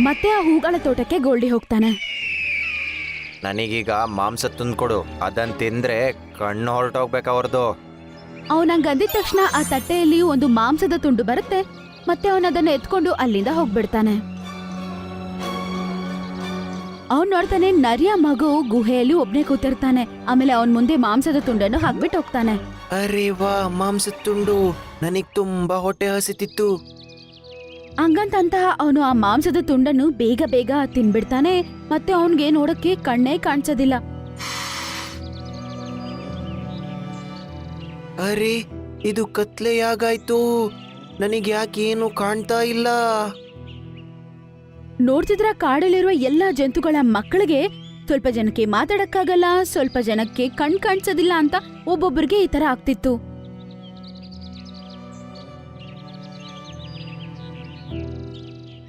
ಮತ್ತೆ ಆ ಹೂಗಳ ತೋಟಕ್ಕೆ ಗೋಲ್ಡಿ ಹೋಗ್ತಾನೆ. ನನಗೀಗ ಮಾಂಸ ತಂದ್ಕೊಡು. ಅದನ್ ತಿಂದ್ರೆ ಕಣ್ಣು ಹೊರಟೋಗ್ಬೇಕು ಅವ್ರದ್ದು ಅವನಂಗ್ ಅಂದಿದ ತಕ್ಷಣ ಆ ತಟ್ಟೆಯಲ್ಲಿ ಒಂದು ಮಾಂಸದ ತುಂಡು ಬರುತ್ತೆ. ಮತ್ತೆ ಅವನದನ್ನ ಎತ್ಕೊಂಡು ಅಲ್ಲಿಂದ ಹೋಗ್ಬಿಡ್ತಾನೆ. ಅವನ್ ನೋಡ್ತಾನೆ ನರಿಯ ಮಗು ಗುಹೆಯಲ್ಲಿ ಒಬ್ನೇ ಕೂತಿರ್ತಾನೆ. ಆಮೇಲೆ ಅವನ್ ಮುಂದೆ ಮಾಂಸದ ತುಂಡನ್ನು ಹಾಕ್ಬಿಟ್ಟು ಹೋಗ್ತಾನೆ. ಅರೆ ವಾ ಮಾಂಸದ ತುಂಡು. ನನಗ್ ತುಂಬಾ ಹೊಟ್ಟೆ ಹಸಿತಿತ್ತು. ಹಂಗಂತಂತಹ ಅವನು ಆ ಮಾಂಸದ ತುಂಡನ್ನು ಬೇಗ ಬೇಗ ತಿನ್ಬಿಡ್ತಾನೆ ಮತ್ತೆ ಅವನ್ಗೆ ನೋಡಕ್ಕೆ ಕಣ್ಣೇ ಕಾಣಿಸೋದಿಲ್ಲ. ಅರೆ ಇದು ಕತ್ಲೆ ಯಾಗಾಯ್ತು ನನಗೆ ಯಾಕೆ ಏನು ಕಾಣ್ತಾ ಇಲ್ಲ. ನೋಡ್ತಿದ್ರ ಕಾಡಲ್ಲಿರುವ ಎಲ್ಲಾ ಜಂತುಗಳ ಮಕ್ಕಳಿಗೆ ಸ್ವಲ್ಪ ಜನಕ್ಕೆ ಮಾತಾಡಕ್ಕಾಗಲ್ಲ ಸ್ವಲ್ಪ ಜನಕ್ಕೆ ಕಣ್ ಕಾಣಿಸೋದಿಲ್ಲ ಅಂತ ಒಬ್ಬೊಬ್ಬರಿಗೆ ಈ ತರ ಆಗ್ತಿತ್ತು.